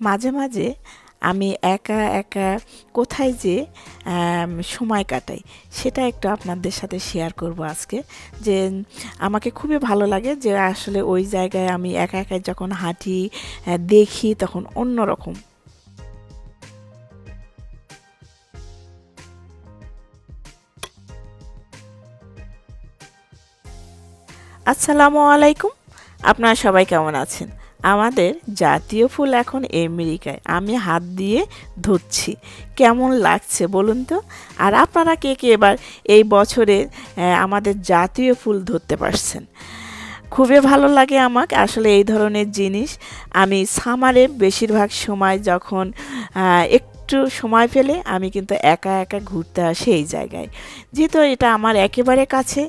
মাঝে মাঝে আমি একা একা কোথায় যে সময় কাটাই, সেটা একটু আপনাদের সাথে শেয়ার করব আজকে। যে, আমাকে খুবই ভালো লাগে যে, আসলে ওই জায়গায় আমি একা একা যখন হাঁটি দেখি, তখন অন্যরকম। আসসালামু আলাইকুম। আপনারা সবাই কেমন আছেন? আমাদের জাতীয় ফুল এখন আমেরিকায়। আমি হাত দিয়ে ধরছি। কেমন লাগছে বলুন তো? আর আপনারা কে কে এবার এই বছরে আমাদের জাতীয় ফুল ধরতে পারছেন? খুবই ভালো লাগে আমাকে। আসলে এই ধরনের জিনিস আমি সামারে বেশিরভাগ সময় যখন একটু সময় পেলে আমি কিন্তু একা একা ঘুরতে আসি এই জায়গায়। যেহেতু এটা আমার একেবারে কাছে,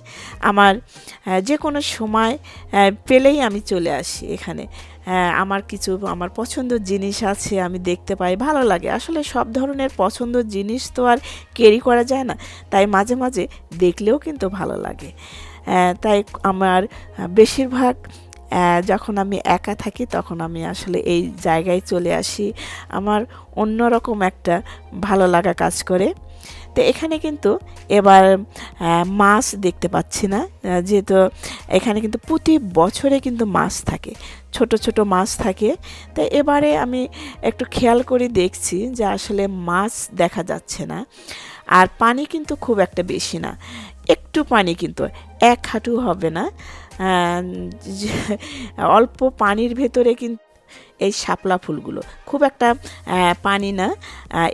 আমার যে কোনো সময় পেলেই আমি চলে আসি এখানে। আমার কিছু আমার পছন্দের জিনিস আছে, আমি দেখতে পাই, ভালো লাগে। আসলে সব ধরনের পছন্দের জিনিস তো আর ক্যারি করা যায় না। তাই মাঝে মাঝে দেখলেও কিন্তু ভালো লাগে। তাই আমার বেশিরভাগ যখন আমি একা থাকি তখন আমি আসলে এই জায়গায় চলে আসি। আমার অন্যরকম একটা ভালো লাগা কাজ করে। তো এখানে কিন্তু এবার মাছ দেখতে পাচ্ছি না। যেহেতু এখানে কিন্তু প্রতি বছরে কিন্তু মাছ থাকে। ছোট ছোট মাছ থাকে। তো এবারে আমি একটু খেয়াল করে দেখছি যে আসলে মাছ দেখা যাচ্ছে না। আর পানি কিন্তু খুব একটা বেশি না। একটু পানি কিন্তু, এক হাঁটু হবে না। অল্প পানির ভেতরে কিন্তু এই শাপলা ফুলগুলো। খুব একটা পানি না।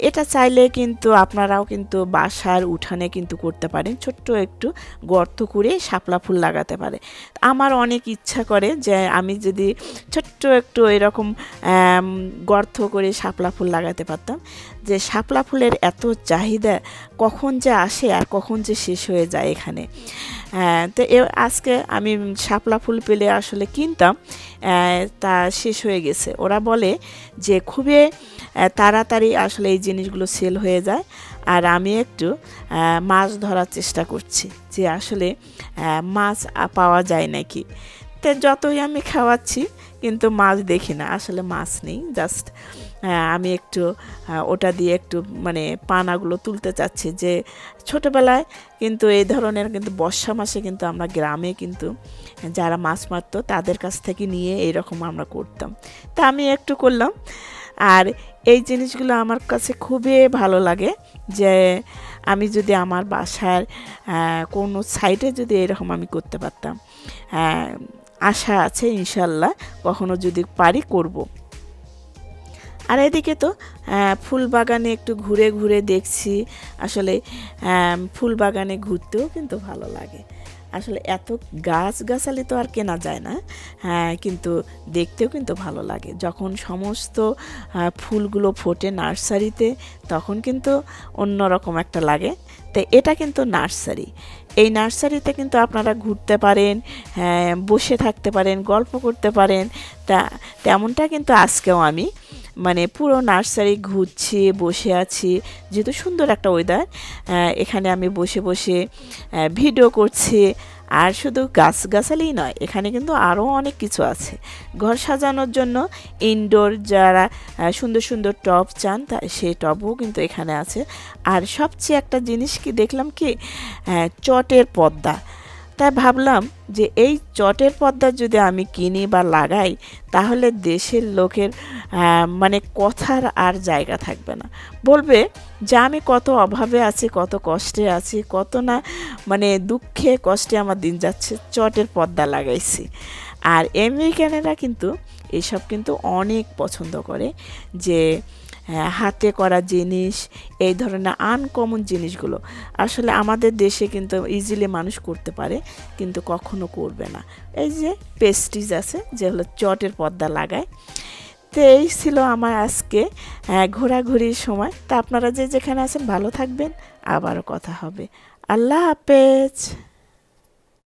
এটা চাইলে কিন্তু আপনারাও কিন্তু বাসার উঠানে কিন্তু করতে পারেন। ছোট্ট একটু গর্ত করে শাপলা ফুল লাগাতে পারে। আমার অনেক ইচ্ছা করে যে আমি যদি ছোট্ট একটু এরকম গর্ত করে শাপলা ফুল লাগাতে পারতাম। যে শাপলা ফুলের এত চাহিদা কখন যে আসে আর কখন যে শেষ হয়ে যায় এখানে। আহ, তো এ আজকে আমি শাপলা ফুল পেলে আসলে কিনতাম তা শেষ হয়ে গেছে। ওরা বলে যে খুবই তাড়াতাড়ি আসলে এই জিনিসগুলো সেল হয়ে যায়। আর আমি একটু মাছ ধরার চেষ্টা করছি যে আসলে মাছ পাওয়া যায় নাকি। তো যতই আমি খাওয়াচ্ছি কিন্তু মাছ দেখি না, আসলে মাছ নেই জাস্ট আমি একটু ওটা দিয়ে একটু মানে পানাগুলো তুলতে চাচ্ছি যে ছোটোবেলায় কিন্তু এই ধরনের কিন্তু বর্ষা মাসে কিন্তু আমরা গ্রামে কিন্তু যারা মাছ মারতো তাদের কাছ থেকে নিয়ে এইরকম আমরা করতাম। তা আমি একটু করলাম। আর এই জিনিসগুলো আমার কাছে খুবই ভালো লাগে যে আমি যদি আমার বাসার কোনো সাইডে যদি এরকম আমি করতে পারতাম আশা আছে ইনশাল্লাহ, কখনো যদি পারি করব। আর এদিকে তো ফুল বাগানে একটু ঘুরে ঘুরে দেখছি, আসলে ফুল বাগানে ঘুরতেও কিন্তু ভালো লাগে। আসলে এত গাছ গাছালি তো আর কেনা যায় না হ্যাঁ কিন্তু দেখতেও কিন্তু ভালো লাগে। যখন সমস্ত ফুলগুলো ফোটে নার্সারিতে, তখন কিন্তু অন্যরকম একটা লাগে। তো এটা কিন্তু নার্সারি। এই নার্সারিতে কিন্তু আপনারা ঘুরতে পারেন হ্যাঁ, বসে থাকতে পারেন গল্প করতে পারেন। তা তেমনটা কিন্তু আজকেও আমি মানে পুরো নার্সারি ঘুরছি বসে আছি যেহেতু সুন্দর একটা ওয়েদার এখানে আমি বসে বসে ভিডিও করছি আর শুধু গাছগাছালিই নয়, এখানে কিন্তু আরও অনেক কিছু আছে। ঘর সাজানোর জন্য ইনডোর যারা সুন্দর সুন্দর টপ চান, তা সেই টপও কিন্তু এখানে আছে। আর সবচেয়ে একটা জিনিস কি দেখলাম কি চটের পর্দা তাই ভাবলাম যে এই চটের পর্দা যদি আমি কিনি বা লাগাই, তাহলে দেশের লোকের মানে কথার আর জায়গা থাকবে না। বলবে যে আমি কত অভাবে আছি, কত কষ্টে আছি, কত না মানে দুঃখে কষ্টে আমার দিন যাচ্ছে, চটের পর্দা লাগাইছি। আর আমেরিকানেরা কিন্তু এসব কিন্তু অনেক পছন্দ করে যে হাতে করা জিনিস এই ধরনের আনকমন জিনিসগুলো। আসলে আমাদের দেশে কিন্তু ইজিলি মানুষ করতে পারে কিন্তু কখনো করবে না। এই যে পেস্টিজ আছে যে হলো চটের পর্দা লাগায়। তো এই ছিল আমার আজকে আহ, ঘোরাঘুরির সময়। তা আপনারা যে যেখানে আছেন ভালো থাকবেন। আবারও কথা হবে। আল্লাহ হাফেজ।